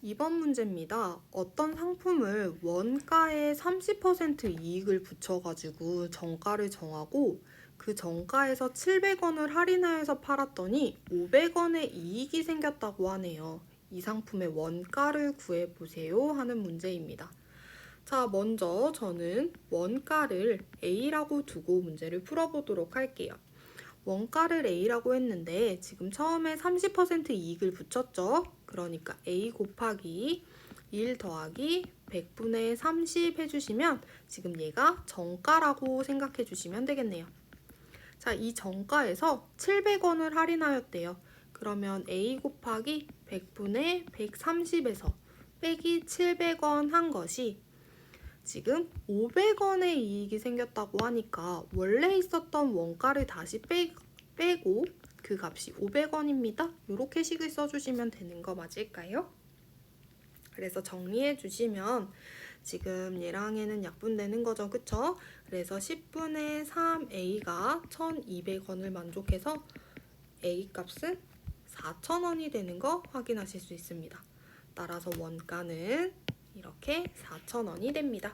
이번 문제입니다. 어떤 상품을 원가에 30% 이익을 붙여가지고 정가를 정하고 그 정가에서 700원을 할인하여서 팔았더니 500원의 이익이 생겼다고 하네요. 이 상품의 원가를 구해보세요 하는 문제입니다. 자, 먼저 저는 원가를 A라고 두고 문제를 풀어보도록 할게요. 원가를 A라고 했는데 지금 처음에 30% 이익을 붙였죠. 그러니까 A 곱하기 1 더하기 100분의 30 해주시면 지금 얘가 정가라고 생각해 주시면 되겠네요. 자, 이 정가에서 700원을 할인하였대요. 그러면 A 곱하기 100분의 130에서 빼기 700원 한 것이 지금 500원의 이익이 생겼다고 하니까 원래 있었던 원가를 다시 빼, 빼고 그 값이 500원입니다. 이렇게 식을 써주시면 되는 거 맞을까요? 그래서 정리해 주시면 지금 얘랑 얘는 약분되는 거죠. 그쵸? 그래서 10분의 3a가 1200원을 만족해서 a 값은 4000원이 되는 거 확인하실 수 있습니다. 따라서 원가는 이렇게 4,000원이 됩니다.